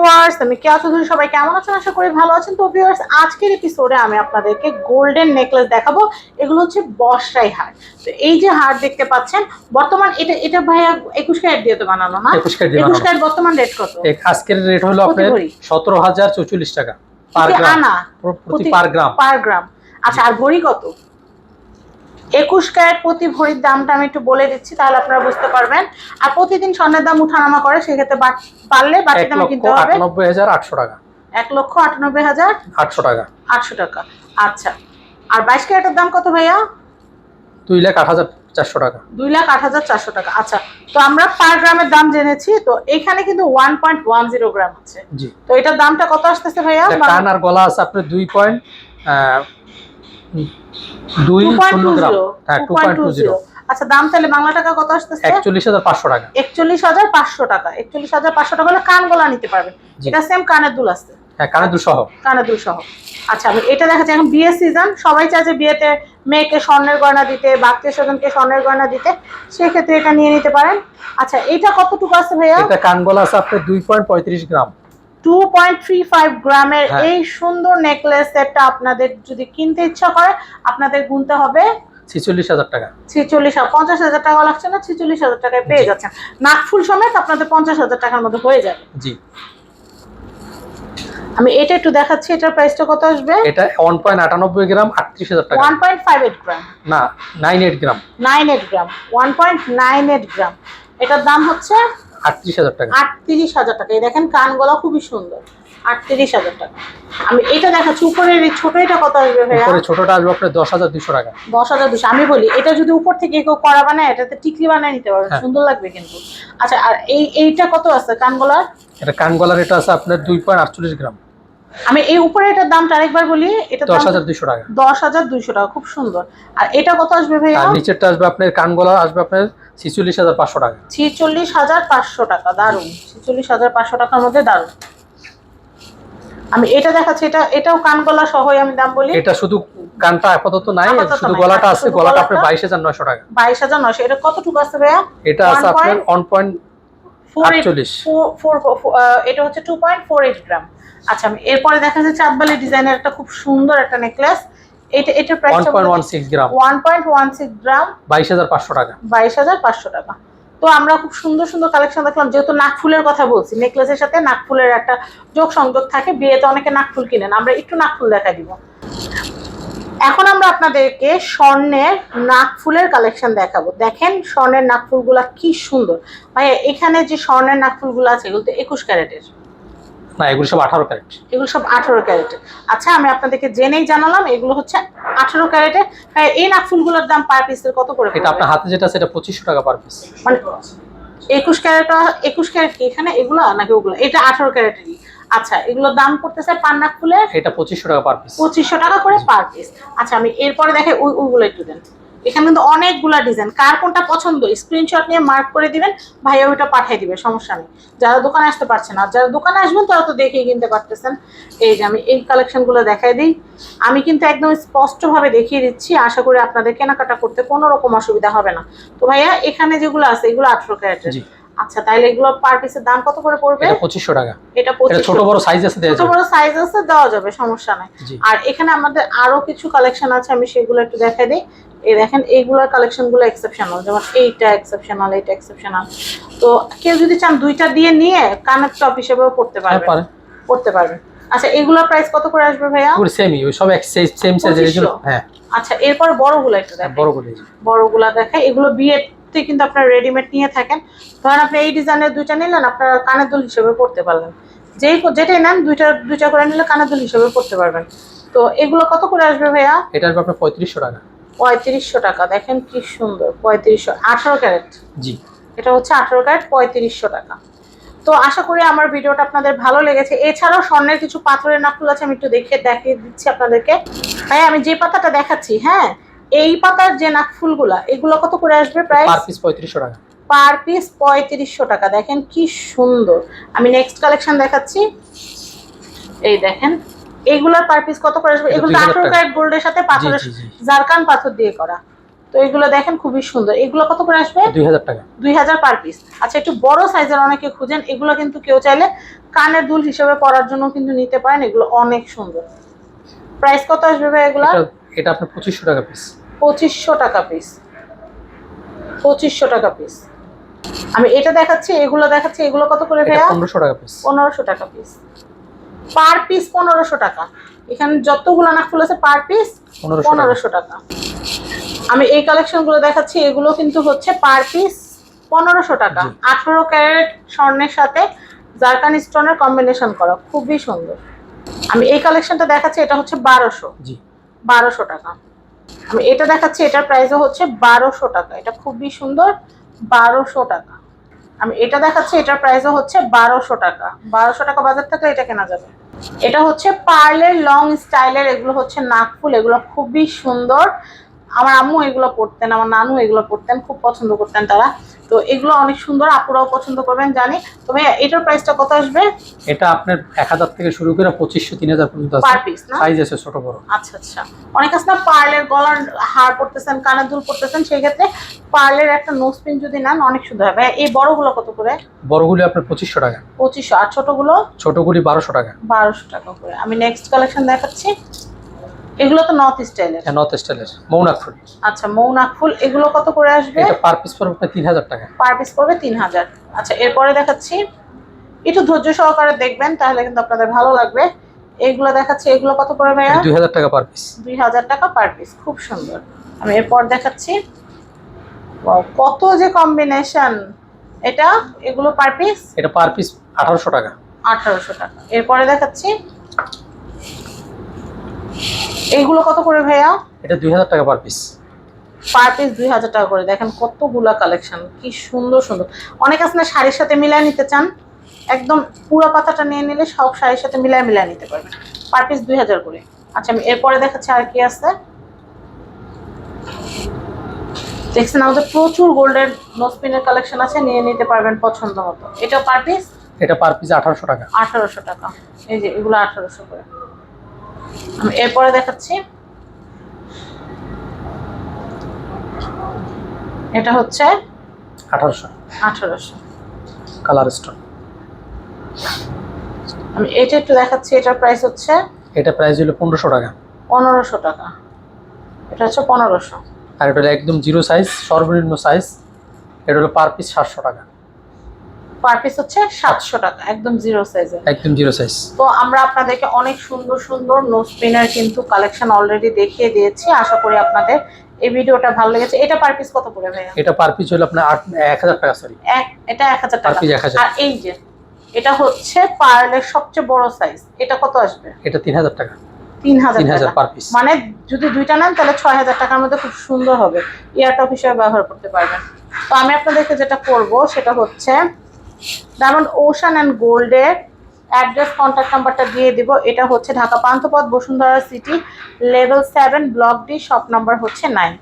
Viewers আমি কেয়া চৌধুরী সবাই কেমন আছেন? আশা করি ভালো আছেন। তো ভিউয়ার্স আজকের এপিসোডে আমি আপনাদেরকে গোল্ডেন নেকলেস দেখাবো। এগুলো হচ্ছে বর্ষাই হার। তো এই যে হার দেখতে পাচ্ছেন বর্তমান এটা এটা ভাইয়া একুশ ক্যারেট দিয়ে তো বানানো না 21 ক্যারেট দিয়ে একুশ। ক্যারেট বর্তমান রেট কত? এক আজকের রেট হলো আপনার? সতেরো হাজার চৌচল্লিশ টাকা। পার গ্রাম। প্রতি পার গ্রাম। পার গ্রাম। আচ্ছা আর ভরি কত? একুশ ক্যারেট প্রতি ভরির দামটা আমি একটু বলে দিচ্ছি তাহলে আপনারা বুঝতে পারবেন। আর প্রতিদিন স্বর্ণের দাম উঠানামা করে সেক্ষেত্রে পারলে এক দামে কিনতে হবে। আটানব্বই হাজার আটশো টাকা। এক লক্ষ আটানব্বই হাজার আটশো টাকা। আটশো টাকা। আচ্ছা। আর বাইশ ক্যারেটের দাম কত ভাইয়া? দুই লাখ আট হাজার চারশো টাকা। দুই লাখ আট হাজার চারশো টাকা। আচ্ছা তো আমরা পার গ্রামের দাম জেনেছি তো এখানে কিন্তু one point one zero gram আছে। তো এটার দামটা কত আসতেছে ভাইয়া? কান আর গলা আছে আপনার দুই পয়েন্ট দুই শূন্য গ্রাম। হ্যাঁ টু পয়েন্ট টু জিরো আচ্ছা দাম তাহলে বাংলা টাকা কত আসতেছে? টাকা। হলে কান গলা নিতে পারবেন। জি। এটা সেম কানের দুল আছে হ্যাঁ কানে দুশো কানের দুল সহ। আচ্ছা আমি এটা দেখাচ্ছি। এখন বিয়ে সিজন সবাই চায় যে বিয়েতে মেয়েকে স্বর্ণের গয়না দিতে বাক্যের স্বজনকে স্বর্ণের গয়না দিতে। সেক্ষেত্রে এটা নিয়ে নিতে পারেন। আচ্ছা এটা কতটুকু আছে ভাইয়া? এটা কান গলা আছে আপনার দুই পয়েন্ট পঁয়ত্রিশ gram. Two point three five গ্রামের হ্যাঁ। এই সুন্দর নেকলেস সেটটা আপনাদের যদি কিনতে ইচ্ছা করে আপনাদের গুনতে হবে ছিচল্লিশ হাজার টাকা। ছিচল্লিশ পঞ্চাশ হাজার টাকা লাগছে না? ছিচল্লিশ হাজার টাকায় পেয়ে। যাচ্ছেন। নাকফুল সমেত আপনাদের পঞ্চাশ হাজার টাকার মধ্যে হয়ে যাবে। জি। আমি এটা একটু দেখাচ্ছি এটার প্রাইসটা কত আসবে? এটা ওয়ান পয়েন্ট আটানব্বই গ্রাম আটত্রিশ হাজার টাকা। One point five eight gram. না nine eight gram. Nine eight gram one point nine eight gram. এটার দাম হচ্ছে আটত্রিশ হাজার টাকা। আটত্রিশ হাজার টাকা। এই দেখেন কান গলা খুবই সুন্দর। আটত্রিশ হাজার টাকা। আমি এটা দেখাচ্ছি উপরের এই ছোট এটা কত আসবে ভাইয়া? উপরে ছোটটা আসবে আপনার দশ হাজার দুশো টাকা। দশ হাজার দুশো। আমি বলি এটা যদি উপর থেকে কেউ করা বানায় এটাতে টিকলি বানায় নিতে পারবে হ্যাঁ। সুন্দর লাগবে কিন্তু। আচ্ছা আর এই এইটা কত আছে কান কানগলার? এটা কান গলার এটা আছে আপনার দুই পয়েন্ট আটচল্লিশ গ্রাম। আমি এই উপরে এটার দামটা আরেকবার বলি এটা দশ হাজার দুশো টাকা। দশ হাজার দুইশো টাকা খুব সুন্দর। আর এটা কত আসবে ভাইয়া? নিচেরটা আসবে আপনার কান গলা আসবে আপনার ছিচল্লিশ হাজার পাঁচশো টাকা ছিচল্লিশ হাজার পাঁচশো টাকা দারুণ ছিচল্লিশ হাজার পাঁচশো টাকার মধ্যে দারুণ আমি এটা দেখাচ্ছি এটা এটাও কানগলা সহই আমি দাম বলি এটা শুধু কানটা আপাতত নাই শুধু গলাটা আছে গলাটা আপনার গলাটা? বাইশ হাজার নয়শো টাকা বাইশ হাজার নশো এটা কতটুকু আছে ভাইয়া এটা আছে আপনার point? ওয়ান পয়েন্ট ফোর আটচল্লিশ। ফোর এটা হচ্ছে two point four eight gram আচ্ছা আমি এরপরে দেখা যাচ্ছে চাঁদবালি ডিজাইনের একটা খুব সুন্দর একটা নেকলেস এটা প্রাইসটা point one gram one point one six gram বাইশ হাজার পাঁচশো টাকা। বাইশ হাজার পাঁচশো টাকা। তো আমরা খুব সুন্দর সুন্দর কালেকশন দেখলাম। যেহেতু নাকফুলের কথা বলছি নেকলেসের সাথে নাকফুলের একটা যোগ সংযোগ থাকে। বিয়েতে অনেকে নাকফুল কিনেন। আমরা একটু নাকফুল দেখা দিব। এখন আমরা আপনাদেরকে স্বর্ণের নাকফুলের কালেকশন দেখাবো। দেখেন স্বর্ণের নাকফুলগুলা কি সুন্দর। ভাইয়া এখানে যে স্বর্ণের নাকফুলগুলো আছে এগুলো তো একুশ ক্যারেটের। না এগুলো সব আঠারো ক্যারেট। এগুলো সব আঠারো ক্যারেটের আচ্ছা আমি আপনাদেরকে জেনেই জানালাম এগুলো হচ্ছে আঠারো ক্যারেটের হ্যাঁ এই নাকফুলগুলোর দাম পার পিসের কত করে এটা আপনার হাতে যেটা সেটা পঁচিশশো টাকা পার পিস। মানে একুশ ক্যারেট একুশ ক্যারেট কি এখানে এগুলো নাকি ওগুলো? এটা আঠারো ক্যারেটেরই। আচ্ছা এগুলোর দাম পড়তেছে পান্নাক ফুলের? এটা পঁচিশশো টাকা পার পিস। পঁচিশশো টাকা করে পার পিস। আচ্ছা আমি এরপরে দেখে ওই ওইগুলো একটু দেন। এখানে কিন্তু অনেকগুলা ডিজাইন কার কোনটা পছন্দ স্ক্রিনশট নিয়ে মার্ক করে দিবেন ভাইয়া ওইটা পাঠিয়ে দিবে সমস্যা নেই। যারা দোকানে আসতে পারছেন আর যারা দোকানে আসবেন তারা তো দেখেই কিনতে পারতেছেন। এই যে আমি এই কালেকশনগুলো দেখাই দিই। আমি কিন্তু একদম স্পষ্টভাবে দেখিয়ে দিচ্ছি আশা করি আপনাদের কেনাকাটা করতে কোনো রকম অসুবিধা হবে না। তো ভাইয়া এখানে যেগুলো আছে এগুলো আঠারো ক্যারেটের। আচ্ছা তাহলে এগুলো পার পিসের দাম কত করে পড়বে? এটা পঁচিশশো টাকা। এটা ছোট বড় সাইজ আছে দেওয়া ছোট বড় সাইজ আছে দেওয়া যাবে সমস্যা নাই। আর এখানে আমাদের আরও কিছু কালেকশন আছে আমি সেগুলো একটু দেখাই দিই। এই দেখেন এইগুলোর কালেকশনগুলো এক্সেপশনাল যেমন এইটা এক্সেপশনাল এইটা এক্সেপশনাল তো কেউ যদি চান দুইটা দিয়ে নিয়ে কানের টপ হিসেবেও পড়তে হ্যাঁ পারবেন। পারে। পড়তে পারবেন। আচ্ছা এগুলোর প্রাইস কত করে আসবে ভাইয়া? পুরো সেমই ওই সব এক সেম সাইজের এই জন্য 2500 হ্যাঁ। আচ্ছা এরপর বড়গুলো একটু দেখেন। বড় করে জি বড়গুলা দেখায় এগুলো বিয়েতে কিন্তু আপনারা রেডিমেড নিয়ে থাকেন। ধরেন আপনি এই ডিজাইনের দুইটা নিলেন আপনার কানের দুল হিসেবে পড়তে পারলেন। যেই যেটাই নেন দুইটা দুইটা করে নিলে কানের দুল হিসেবে পড়তে পারবেন। তো এগুলো কত করে আসবে ভাইয়া? এটা আসবে আপনার পঁয়ত্রিশশো টাকা। পঁয়ত্রিশশো টাকা। দেখেন কি সুন্দর পঁয়ত্রিশশো আঠারো ক্যারেট। জি। এটা হচ্ছে আঠারো ক্যারেট পঁয়ত্রিশশো টাকা। তো আশা করি আমার ভিডিওটা আপনাদের ভালো লেগেছে। এছাড়াও স্বর্ণের কিছু পাথরের নাকুল আছে আমি একটু দেখে দেখিয়ে দিচ্ছি আপনাদেরকে। ভাই আমি যে পাতাটা দেখাচ্ছি হ্যাঁ এই পাতার যে নাকফুলগুলা এগুলো কত করে আসবে প্রায় পার পিস পঁয়ত্রিশশো টাকা। পার পিস পঁয়ত্রিশশো টাকা। দেখেন কি সুন্দর। আমি নেক্সট কালেকশন দেখাচ্ছি। এই দেখেন এইগুলার পার পিস কত করে আসবে? এগুলো 2000 আঠারো। ক্যারেট গোল্ডের সাথে পাথরের। জারকান পাথর দিয়ে করা। তো এগুলো দেখেন খুবই সুন্দর। এগুলো কত করে আসবে? দুই হাজার টাকা। দুই হাজার পার পিস আচ্ছা একটু বড় সাইজের অনেকে খুঁজেন এগুলো কিন্তু কেউ চাইলে কানের দুল হিসেবে পরার জন্য কিন্তু নিতে পারেন। এগুলো অনেক সুন্দর। প্রাইস কত আসবে ভাই এগুলো? এটা এটা আপনার পঁচিশশো টাকা পিস পঁচিশশো টাকা পিস পঁচিশশো টাকা পিস আমি এটা দেখাচ্ছি এগুলো দেখাচ্ছি এগুলো কত করে ভাইয়া? পনেরোশো টাকা পিস পনেরোশো টাকা পিস পার পিস পনেরোশো টাকা। এখানে যতগুলো নাকফুল আছে পার পিস পনেরোশো টাকা। আমি এই কালেকশনগুলো দেখাচ্ছি এগুলো কিন্তু হচ্ছে পার পিস পনেরোশো টাকা। আঠেরো ক্যারেট স্বর্ণের সাথে জারকান স্টোনের কম্বিনেশন করা খুবই সুন্দর। আমি এই কালেকশনটা দেখাচ্ছি এটা হচ্ছে বারোশো। বারোশো টাকা। আমি এটা দেখাচ্ছি এটার প্রাইসও হচ্ছে বারোশো টাকা। এটা খুবই সুন্দর বারোশো টাকা। আমি এটা দেখাচ্ছি এটার প্রাইসও হচ্ছে বারোশো টাকা। বারোশো টাকা বাজার থাকলে এটা কেনা যাবে। এটা হচ্ছে পার্লের লং স্টাইলের এগুলো হচ্ছে নাকফুল এগুলো খুবই সুন্দর। আমার আম্মু এগুলো পড়তেন আমার নানু এগুলো পড়তেন খুব পছন্দ করতেন তারা। তো এগুলো অনেক সুন্দর আপুরাও পছন্দ করবেন জানি। তবে এটার প্রাইসটা কত আসবে? এটা আপনার এক হাজার থেকে শুরু করে পঁচিশশো তিন হাজার পর্যন্ত সাইজ আছে ছোট বড়। আচ্ছা আচ্ছা। অনেক আছে না পার্লের গলার হার পড়তেছেন কানের দুল পড়তেছেন সেই ক্ষেত্রে পার্লের একটা নোজ পিন যদি নেন অনেক সুন্দর হবে। এই বড়গুলো কত করে? বড়গুলি আপনার পঁচিশশো টাকা। পঁচিশশো। আর ছোটগুলো? ছোটগুলি বারোশো টাকা। বারোশো টাকা করে। আমি নেক্সট কালেকশন দেখাচ্ছি। এগুলো তো নর্থ স্টাইলের নর্থ স্টাইলের মৌনাক ফুল। আচ্ছা মৌনাক ফুল এগুলো কত করে আসবে? এটা পার পিস পড়বে আপনার তিন হাজার টাকা। পার পিস পড়বে তিন হাজার আচ্ছা এরপরে দেখাচ্ছি। একটু ধৈর্য সহকারে দেখবেন তাহলে কিন্তু আপনাদের ভালো লাগবে। এগুলো দেখাচ্ছি এগুলো কত করে ভাইয়া? দুই হাজার টাকা পার পিস দুই হাজার টাকা পার পিস খুব সুন্দর। আমি এরপর দেখাচ্ছি। Wow, কত যে কম্বিনেশন এটা এগুলো পার পিস এটা পার পিস আঠারোশো টাকা। আঠারোশো টাকা। এরপরে দেখাচ্ছি। এইগুলো কত করে ভাইয়া? এটা দুই হাজার টাকা পার পিস পার পিস দুই হাজার টাকা করে। দেখেন কতগুলা কালেকশন কি সুন্দর সুন্দর। অনেক আছে না শাড়ির সাথে মিলায় নিতে চান? একদম পুরো পাতাটা নিয়ে নিলে সব শাড়ির সাথে মিলায় মিলায় নিতে পারবেন। পার পিস দুই হাজার করে। আচ্ছা আমি এরপরে দেখাচ্ছি আর কি আছে। দেখছেন আমাদের প্রচুর গোল্ডের নোসপিনের কালেকশন আছে নিয়ে নিতে পারবেন পছন্দ মতো। এটা পার পিস এটা পার পিস আঠারোশো টাকা। আঠারোশো টাকা। এই যে এগুলো আঠারোশো করে। আমি এরপরে দেখাচ্ছি। এটা হচ্ছে আঠারোশো। আঠারোশো। Colour stone. আমি এটা একটু দেখাচ্ছি এটার প্রাইস হচ্ছে এটা প্রাইস হলো পনেরোশো টাকা। পনেরোশো টাকা। এটা হচ্ছে পনেরোশো। আর এটা হলো একদম জিরো সাইজ সর্বনিম্ন সাইজ এটা হলো পার পিস সাতশো টাকা। পার পিস হচ্ছে সাতশো টাকা একদম জিরো সাইজের একদম জিরো সাইজ তো আমরা আপনাদেরকে অনেক সুন্দর সুন্দর নোসপিনের কিন্তু কালেকশন অলরেডি দেখিয়ে দিয়েছি। আশা করি আপনাদের এই ভিডিওটা ভালো লেগেছে। এটা পার পিস কত করে ভাইয়া? এটা পার পিস হলো আপনার আট এক হাজার টাকা সরি এটা এক হাজার পার টাকা। পিস আর এই যে এটা হচ্ছে পার্লের সবচেয়ে বড় সাইজ এটা কত আসবে? এটা তিন হাজার টাকা। তিন হাজার তিন পার পিস মানে যদি দুইটা নেন তাহলে ছয় হাজার টাকার মধ্যে খুব সুন্দর হবে। ইয়ারটপ হিসেবে ব্যবহার করতে পারবেন। তো আমি আপনাদেরকে যেটা করব সেটা হচ্ছে ডায়মন্ড ওশান অ্যান্ড গোল্ডের অ্যাড্রেস কন্ট্যাক্ট নাম্বারটা দিয়ে দিব। এটা হচ্ছে Dhaka Panthapath, Bashundhara city level seven block D shop number হচ্ছে নাইন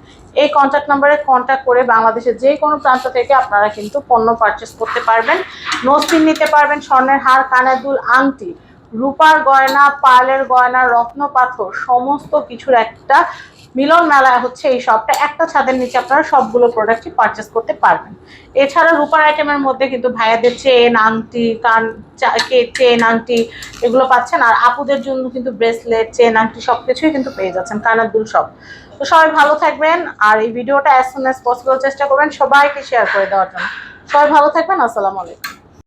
এই কন্ট্যাক্ট নাম্বারে কন্ট্যাক্ট করে বাংলাদেশের যে কোনো প্রান্ত থেকে আপনারা কিন্তু পণ্য পারচেস করতে পারবেন। নোসপিন নিতে পারবেন স্বর্ণের হার, কানের দুল, আংটি, রূপার গয়না, পার্লের গয়না রত্ন পাথর সমস্ত কিছুর একটা মিলন মেলা হচ্ছে এই শপটা একটা ছাদের নিচে আপনারা সবগুলো প্রোডাক্টই পারচেস করতে পারবেন। এছাড়া রূপার আইটেমের মধ্যে কিন্তু ভাইয়াদের চেন আংটি কান চেন আংটি এগুলো পাচ্ছেন। আর আপুদের জন্য কিন্তু ব্রেসলেট চেন আংটি সব কিছুই কিন্তু পেয়ে যাচ্ছেন, কানের দুল সব। তো সবাই ভালো থাকবেন, আর এই ভিডিওটা অ্যাজ সুন অ্যাজ পসিবল চেষ্টা করবেন সবাইকে শেয়ার করে দেওয়ার জন্য। সবাই ভালো থাকবেন, আসসালামু আলাইকুম।